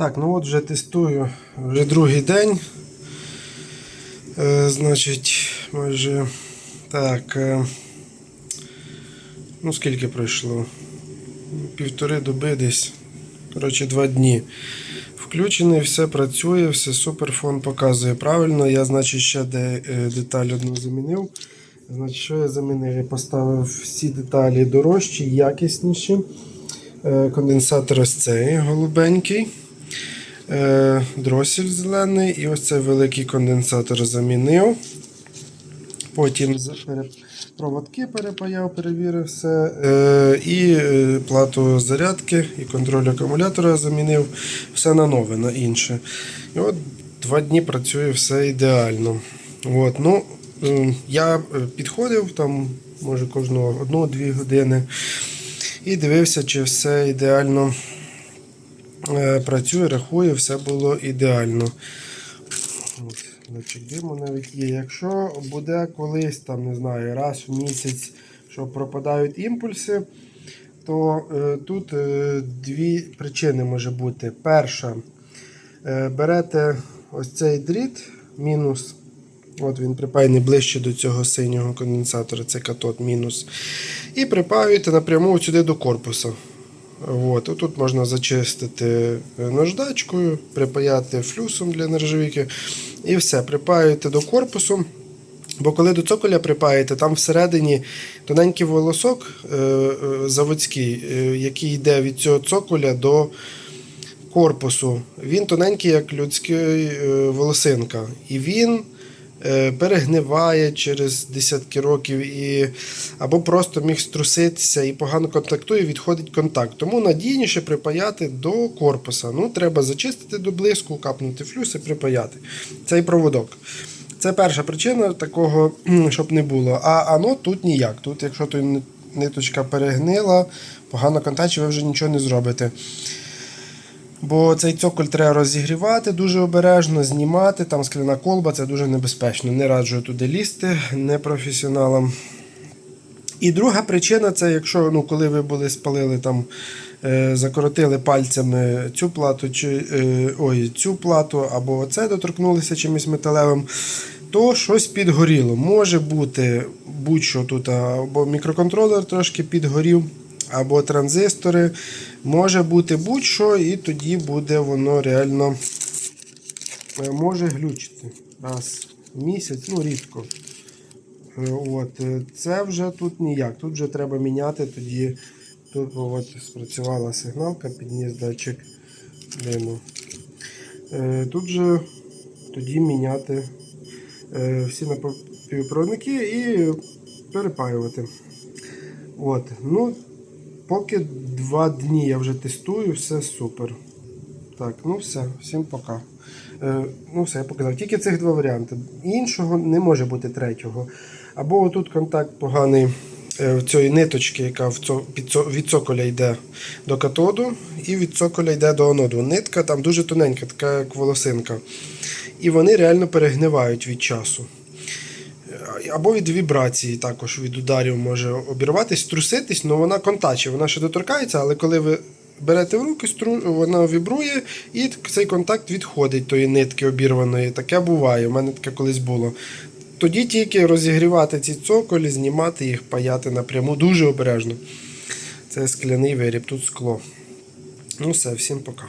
Так, ну от вже тестую вже другий день. Е, значить, майже так. Е, ну скільки пройшло? Півтори доби десь. Коротше, два дні. Включений, все працює, все супер, фон показує правильно. Я, значить, ще де, е, деталь одну замінив. Значить, що я замінив? Я поставив всі деталі дорожчі, якісніші. Е, Конденсатор ось цей голубенький. Е, Дросель зелений і ось цей великий конденсатор замінив. Потім проводки перепаяв, перевірив все. Е, І е, плату зарядки і контроль акумулятора замінив. Все на нове, на інше. І от два дні працює все ідеально. От, ну, я підходив там, може, кожного одну-дві години і дивився, чи все ідеально працює, рахує, все було ідеально. От, датчик диму навіть є. Якщо буде колись, там, не знаю, раз в місяць, що пропадають імпульси, то е, тут е, дві причини може бути. Перша, е, берете ось цей дріт, мінус. От він припаяний ближче до цього синього конденсатора, це катод мінус. І припаюєте напряму сюди до корпусу. От, тут можна зачистити е, наждачкою, припаяти флюсом для нержавійки. І все, припаюєте до корпусу. Бо коли до цоколя припаєте, там всередині тоненький волосок е, е, заводський, який йде від цього цоколя до корпусу. Він тоненький, як людська волосинка. І він перегниває через десятки років, і, або просто міг струситися і погано контактує, відходить контакт. Тому надійніше припаяти до корпуса. Ну, треба зачистити до блиску, капнути флюс і припаяти цей проводок. Це перша причина такого, щоб не було. А ано тут ніяк. Тут, якщо той ниточка перегнила, погано контачі, ви вже нічого не зробите. Бо цей цоколь треба розігрівати дуже обережно, знімати. Там скляна колба, це дуже небезпечно. Не раджу туди лізти непрофесіоналам. І друга причина це якщо ну, коли ви були спалили там, е, закоротили пальцями цю плату, чи, е, ой, цю плату, або оце доторкнулися чимось металевим, то щось підгоріло. Може бути будь-що тут, або мікроконтролер трошки підгорів, або транзистори. Може бути будь-що, і тоді буде воно реально е, може глючити. Раз в місяць, ну рідко. Е, От, е, це вже тут ніяк. Тут вже треба міняти. Тоді тут от, спрацювала сигналка, підніс датчик диму. Тут же тоді міняти всі напівпроводники і перепаювати. От, ну, поки два дні я вже тестую, все супер. Так, ну все, всім пока. Е, ну все, я показав. Тільки цих два варіанти. Іншого не може бути третього. Або отут контакт поганий е, в цієї ниточки, яка в цо, під цо, від цоколя йде до катоду, і від цоколя йде до аноду. Нитка там дуже тоненька, така як волосинка. І вони реально перегнивають від часу. Або від вібрації, також від ударів може обірватись, труситись, але вона контачить, вона ще доторкається, але коли ви берете в руки, стру... вона вібрує і цей контакт відходить тої нитки обірваної. Таке буває, у мене таке колись було. Тоді тільки розігрівати ці цоколі, знімати їх, паяти напряму дуже обережно. Це скляний виріб, тут скло. Ну все, всім пока.